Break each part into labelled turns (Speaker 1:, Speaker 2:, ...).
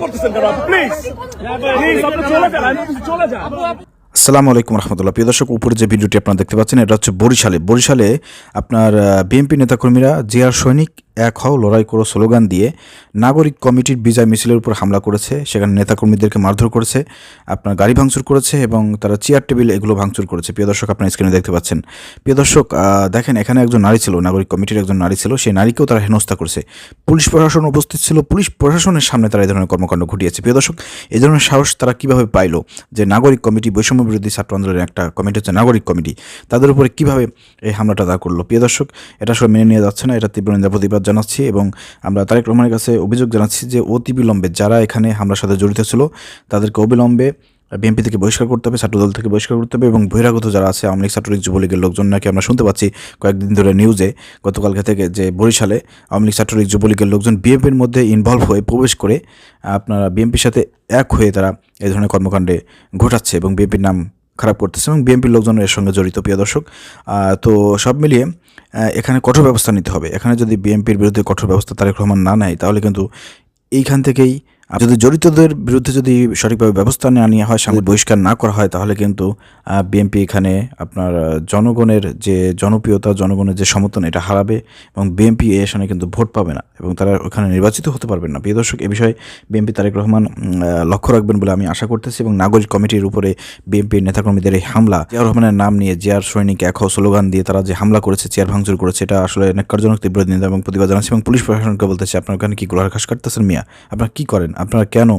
Speaker 1: করতেছেন কেন? Please please আপনি চলে যান চলে যান।
Speaker 2: আসসালামু আলাইকুম রহমতুল্লাহ। প্রিয় দর্শক উপরে যে ভিডিওটি আপনারা দেখতে পাচ্ছেন, এটা হচ্ছে বরিশালে। বরিশালে আপনার বিএনপি নেতাকর্মীরা জিয়ার সৈনিক এক হও লড়াই করো স্লোগান দিয়ে নাগরিক কমিটির বিজয় মিছিলের উপর হামলা করেছে। সেখানে নেতাকর্মীদেরকে মারধর করেছে, আপনার গাড়ি ভাঙচুর করেছে এবং তারা চেয়ার টেবিল এগুলো ভাঙচুর করেছে। প্রিয় দর্শক, আপনার স্ক্রিনে দেখতে পাচ্ছেন। প্রিয় দর্শক দেখেন, এখানে একজন নারী ছিল, নাগরিক কমিটির একজন নারী ছিল, সেই নারীকেও তারা হেনস্থা করেছে। পুলিশ প্রশাসন উপস্থিত ছিল, পুলিশ প্রশাসনের সামনে তারা এই ধরনের কর্মকাণ্ড ঘটিয়েছে। প্রিয় দর্শক, এই ধরনের সাহস তারা কীভাবে পাইলো যে নাগরিক কমিটি বৈষম্য বিরোধী ছাত্র আন্দোলনের একটা কমিটি হচ্ছে নাগরিক কমিটি। তাদের উপরে কীভাবে এই হামলাটা দা করল? প্রিয় দর্শক, এটা সব মেনে নিয়ে যাচ্ছে না, এটা তীব্র নিন্দা প্রতিবাদ জানাচ্ছি এবং আমরা তারেক রহমানের কাছে অভিযোগ জানাচ্ছি যে অতি বিলম্বে যারা এখানে হামলার সাথে জড়িত ছিল, তাদেরকে অবিলম্বে বিএনপি থেকে বহিষ্কার করতে হবে, ছাত্রদল থেকে বহিষ্কার করতে হবে এবং বহিরাগত যারা আছে, আওয়ামী লীগ, ছাত্রলীগ, যুবলীগের লোকজন নাকি আমরা শুনতে পাচ্ছি কয়েকদিন ধরে নিউজে গতকালকে থেকে যে বরিশালে আওয়ামী লীগ, ছাত্রলীগ, যুবলীগের লোকজন বিএনপির মধ্যে ইনভলভ হয়ে প্রবেশ করে আপনারা বিএনপির সাথে এক হয়ে তারা এই ধরনের কর্মকাণ্ডে ঘটাচ্ছে এবং বিএনপির নাম খারাপ করতেছে এবং বিএনপির লোকজন এর সঙ্গে জড়িত, প্রিয় দর্শক। তো সব মিলিয়ে এখানে কঠোর ব্যবস্থা নিতে হবে। এখানে যদি বিএনপির বিরুদ্ধে কঠোর ব্যবস্থা তারেক রহমান না নেয়, তাহলে কিন্তু এইখান থেকেই যদি জড়িতদের বিরুদ্ধে যদি সঠিকভাবে ব্যবস্থা না নেওয়া হয়, সামনে বহিষ্কার না করা হয়, তাহলে কিন্তু বিএনপি এখানে আপনার জনগণের যে জনপ্রিয়তা, জনগণের যে সমর্থন, এটা হারাবে এবং বিএনপি এই আসনে কিন্তু ভোট পাবে না এবং তারা ওখানে নির্বাচিত হতে পারবে না। প্রিয় দর্শক, এ বিষয়ে বিএনপি তারেক রহমান লক্ষ্য রাখবেন বলে আমি আশা করতেছি এবং নাগরিক কমিটির উপরে বিএনপির নেতাকর্মীদের এই হামলা, জিয়াউর রহমানের নাম নিয়ে জিয়ার সৈনিক এক স্লোগান দিয়ে তারা যে হামলা করেছে, চেয়ার ভাঙচুর করেছে, এটা আসলে নেককারজনক তীব্র নিন্দা এবং প্রতিবাদ জানাচ্ছি এবং পুলিশ প্রশাসনকে বলতেছে, আপনার ওখানে কি গোলার ঘাস কাটতেছেন মিয়া? আপনারা কি করেন? আপনারা কেন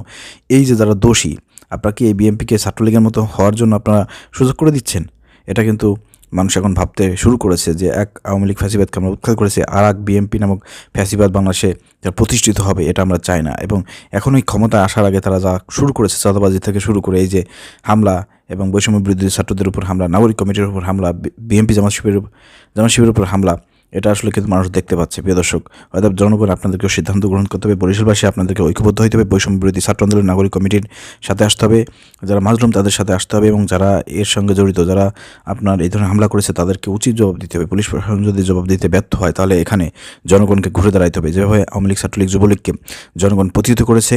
Speaker 2: এই যে যারা দোষী, আপনারা কি এই বিএনপিকে ছাত্রলীগের মতো হওয়ার জন্য আপনারা সুযোগ করে দিচ্ছেন? এটা কিন্তু মানুষ এখন ভাবতে শুরু করেছে যে এক আওয়ামী লীগ ফ্যাসিবাদকে আমরা উৎখাত করেছি, আর এক বিএনপি নামক ফ্যাসিবাদ বাংলাদেশে যারা প্রতিষ্ঠিত হবে, এটা আমরা চাই না। এবং এখন এই ক্ষমতায় আসার আগে তারা যা শুরু করেছে, চাঁদাবাজি থেকে শুরু করে এই যে হামলা এবং বৈষম্য বিরোধী ছাত্রদের উপর হামলা, নাগরিক কমিটির উপর হামলা বিএনপি জামাত শিবিরের উপ- জামাত শিবিরের উপর হামলা এটা আসলে কিন্তু মানুষ দেখতে পাচ্ছে, প্রিয় দর্শক। হয়তো জনগণ আপনাদেরকেও সিদ্ধান্ত গ্রহণ করতে হবে বরিশালবাসী আপনাদেরকে ঐক্যবদ্ধ হইতে হবে, বৈষম্য বিরোধী ছাত্র আন্দোলন, নাগরিক কমিটির সাথে আসতে হবে, যারা মাজলুম তাদের সাথে আসতে হবে এবং যারা এর সঙ্গে জড়িত, যারা আপনার এই ধরনের হামলা করেছে তাদেরকে উচিত জবাব দিতে হবে। পুলিশ প্রশাসন যদি জবাব দিতে ব্যর্থ হয়, তাহলে এখানে জনগণকে ঘুরে দাঁড়াইতে হবে। যেভাবে আওয়ামী লীগ, ছাত্রলীগ, যুবলীগকে জনগণ প্রতিহত করেছে,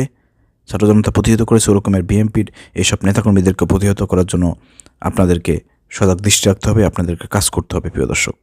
Speaker 2: ছাত্র জনতা প্রতিহত করেছে, ওরকমের বিএনপির এইসব নেতাকর্মীদেরকে প্রতিহত করার জন্য আপনাদেরকে সজাগ দৃষ্টি রাখতে হবে, আপনাদেরকে কাজ করতে হবে, প্রিয় দর্শক।